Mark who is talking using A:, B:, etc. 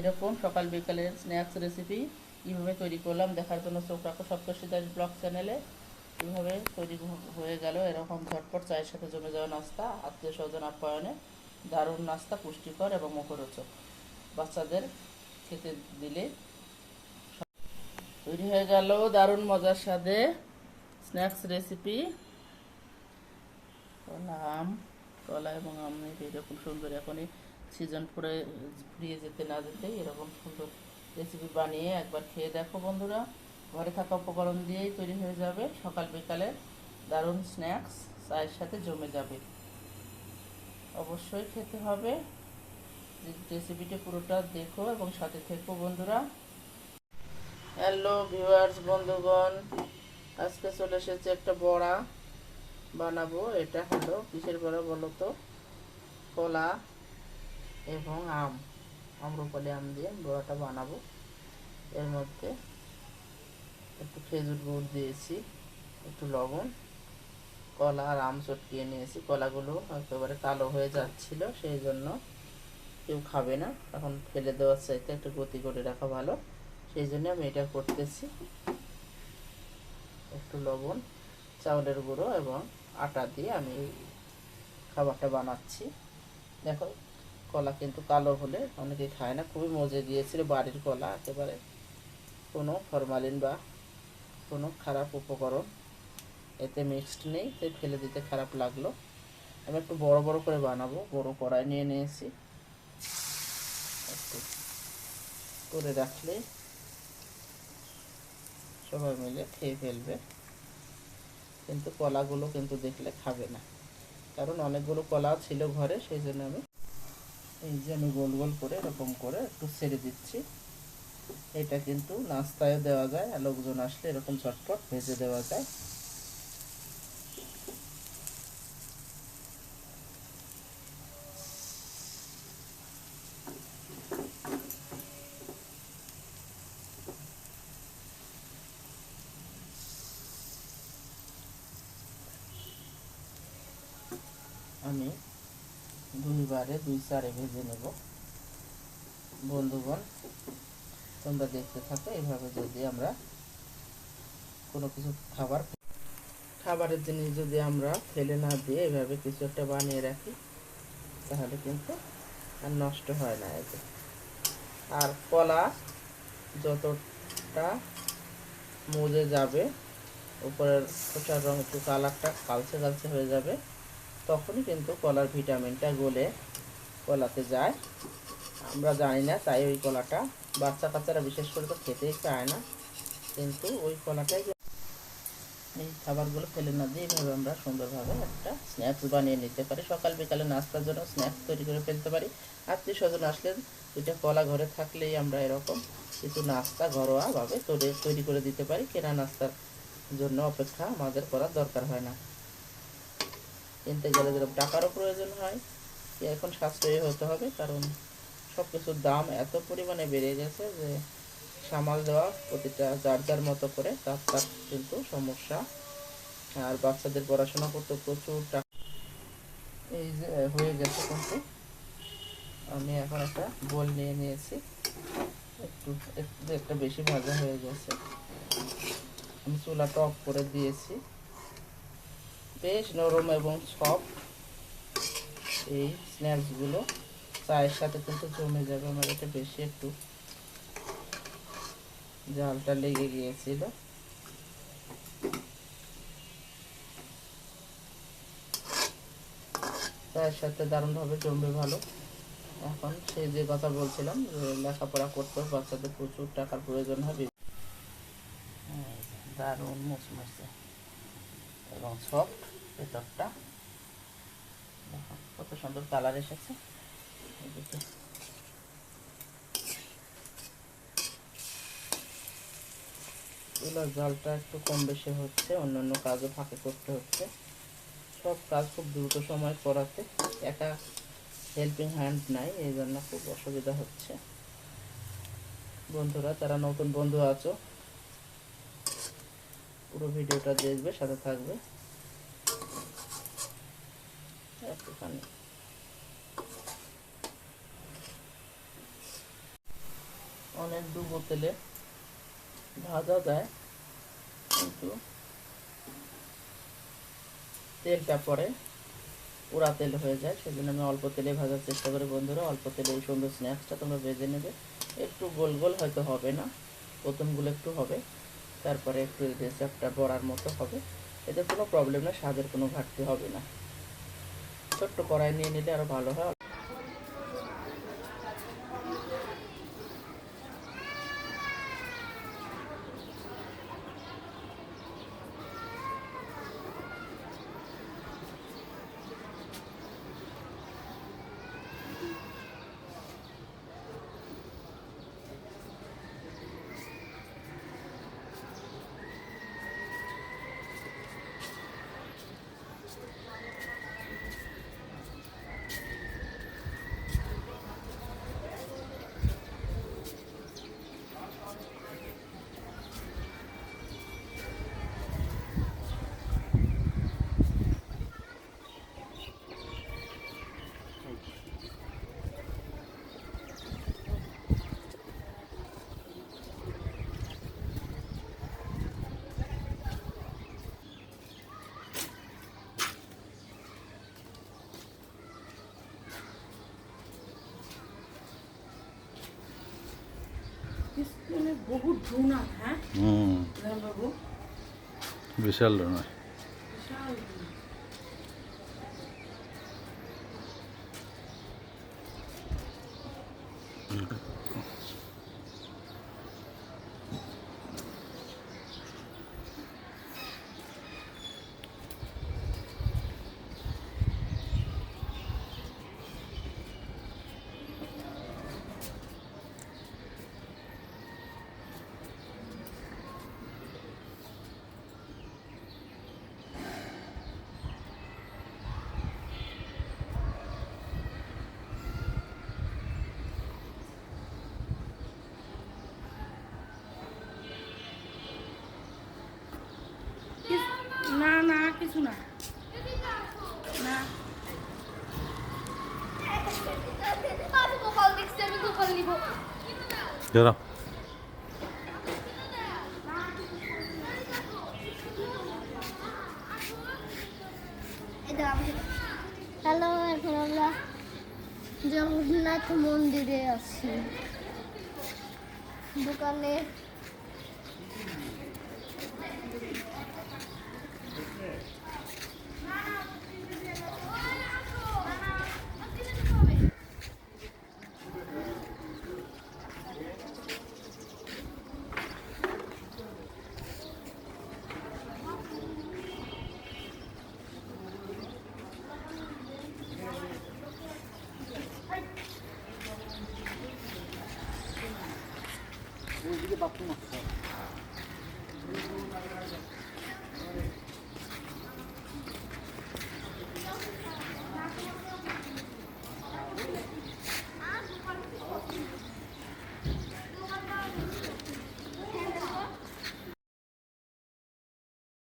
A: এরকম সকাল বিকালের স্ন্যাক্স রেসিপি কীভাবে তৈরি করলাম। দেখার জন্য চোখ রাখো সপ্তর্ষি দাস ব্লগ চ্যানেলে কীভাবে তৈরি হয়ে গেল। এরকম ঝটপট চায়ের সাথে জমে যাওয়া নাস্তা, আত্মীয় স্বজন আপ্যায়নে দারুণ নাস্তা, পুষ্টিকর এবং মুখরোচক। বাচ্চাদের খেতে দিলে তৈরি হয়ে গেল দারুণ মজার স্বাদে স্ন্যাক্স রেসিপি কলা আম কলা এবং আম এরকম সুন্দর এখনই সিজন ফুরে ফুরিয়ে যেতে না যেতে এরকম সুন্দর রেসিপি বানিয়ে একবার খেয়ে দেখো বন্ধুরা। ঘরে থাকা উপকরণ দিয়েই তৈরি হয়ে যাবে। সকাল বিকালে দারুণ স্ন্যাক্স চায়ের সাথে জমে যাবে। অবশ্যই খেতে হবে। রেসিপিটি পুরোটা দেখো এবং সাথে থেকো বন্ধুরা। হ্যালো ভিউয়ার্স বন্ধুগণ, আজকে চলে এসেছে একটা বড়া। বানাবো, এটা হলো কিসের বড়া বলো তো? কলা। এবং আম আম্রপালি আম দিয়ে বড়াটা বানাবো। এর মধ্যে একটু খেজুর গুড় দিয়েছি, একটু লবণ, কলা আর আম চটকিয়ে নিয়েছি। কলাগুলো একেবারে কালো হয়ে যাচ্ছিল, সেই জন্য কেউ খাবে না। এখন ফেলে দেওয়ার চাইতে একটু গতি করে রাখা ভালো। সেই জন্য আমি এটা করতেছি। একটু লবণ, চাউলের গুঁড়ো এবং আটা দিয়ে আমি খাবারটা বানাচ্ছি। দেখো কলা কিন্তু কালো হলে অনেকে খায় না। খুবই মজে গিয়েছিল বাড়ির কলা, একেবারে কোনো ফরমালিন বা কোনো খারাপ উপকরণ। এতে মিক্সড নেই তাই ফেলে দিতে খারাপ লাগল। আমি একটু বড় বড় করে বানাবো, বড় কড়াই নিয়ে নিয়েছি। একটু করে রাখলে সবাই মিলে খেয়ে ফেলবে। কিন্তু কলাগুলো কিন্তু দেখলে খাবে না। কারণ অনেকগুলো কলা ছিল ঘরে, সেই জন্য আমি এই যে আমি গোল গোল করে এরকম করে একটু ছেড়ে দিচ্ছি। এটা কিন্তু নাস্তায় দেওয়া যায় আর লোকজন আসলে এরকম চটপট ভেজে দেওয়া যায়। আমি দুইবারে দুই চারে ভেজে নেব। বন্ধুগণ, তোমরা দেখতে থাকো, এভাবে যদি আমরা কোনো কিছু খাবার খাবারের জিনিস যদি আমরা ফেলে না দিয়ে এভাবে কিছু একটা বানিয়ে রাখি, তাহলে কিন্তু আর নষ্ট হয় না এতে আর কলা যতটা মজে যাবে, উপরের খোসার রং একটু কালারটা কালচে কালচে হয়ে যাবে তখনই কিন্তু কলার ভিটামিনটা গলে কলাতে যায়। আমরা জানি না তাই ওই কলাটা বাচ্চা কাচ্চারা বিশেষ করে তো খেতেই চায় না। কিন্তু ওই কলাটাই এই খাবারগুলো ফেলে না দিয়ে এইভাবে আমরা সুন্দরভাবে একটা স্ন্যাক্স বানিয়ে নিতে পারি। সকাল বিকালে নাস্তার জন্য স্ন্যাক্স তৈরি করে ফেলতে পারি। আত্মীয় স্বজন আসলে দুইটা কলা ঘরে থাকলেই আমরা এরকম কিছু নাস্তা ঘরোয়াভাবে তৈরি তৈরি করে দিতে পারি। কেনা নাস্তার জন্য অপেক্ষা আমাদের করার দরকার হয় না। কিনতে গেলে যেরকম টাকারও প্রয়োজন হয় এখন সাশ্রয়ী হতে হবে, কারণ সব কিছুর দাম এত পরিমাণে বেড়ে গেছে যে সামাল দেওয়া প্রতিটা যার যার মতো করে তার তার কিন্তু সমস্যা। আর বাচ্চাদের পড়াশোনা করতে প্রচুর টাকা এই যে হয়ে গেছে কিন্তু। আমি এখন একটা বোল নিয়ে নিয়েছি। একটু একটু, একটা বেশি ভাজা হয়ে গেছে। আমি চুলাটা অফ করে দিয়েছি। বেশ নরম এবং সফট এই স্ন্যাক্সগুলো। চায়ের সাথে কিন্তু জমে যাবে, আমার এটা বেশি একটু জালটা লেগে গিয়েছিল। চায়ের সাথে দারুণভাবে জমবে ভালো। এখন সেই যে কথা বলছিলাম লেখাপড়া করতে বাচ্চাদের প্রচুর টাকার প্রয়োজন হবে। দারুণ মুচমুচে। এবং সফট ভেতরটা কত সুন্দর কালার এসেছে। এদিকে। জালটা একটু কম বেশি হচ্ছে অন্যান্য কাজও ফাঁকে করতে হচ্ছে। সব কাজ খুব দ্রুত সময় করাতে একা হেল্পিং হ্যান্ড নাই, এই জন্য খুব অসুবিধা হচ্ছে। বন্ধুরা, যারা নতুন বন্ধু আছো পুরো ভিডিওটা দেখবে, সাথে থাকবে। একটুখানি। অনেক ডুবো তেলে ভাজা যায়, কিন্তু তেলটা পরে পোড়া তেল হয়ে যায়, সেজন্য আমি অল্প তেলে ভাজার চেষ্টা করি। বন্ধুরা, অল্প তেলে এই সুন্দর স্ন্যাক্সটা তোমরা ভেজে নেবে। একটু গোল গোল হয়তো হবে না, প্রথমগুলো একটু হবে। তারপরে একটু চাপটা বড়ার মতো হবে। এতে কোনো প্রবলেম না স্বাদের কোনো ঘাটতি হবে না। ছোট্ট কড়াই নিয়ে নিলে আরও ভালো হয়।
B: বহুত ডোনা হ্যাঁ?
C: হুম।
B: বাবু
C: বিশাল নয়
B: বিশাল ডোনা। কিস- না না।
D: হ্যালো এখন আমরা জগন্নাথ মন্দিরে আছি। দোকানে Thank you.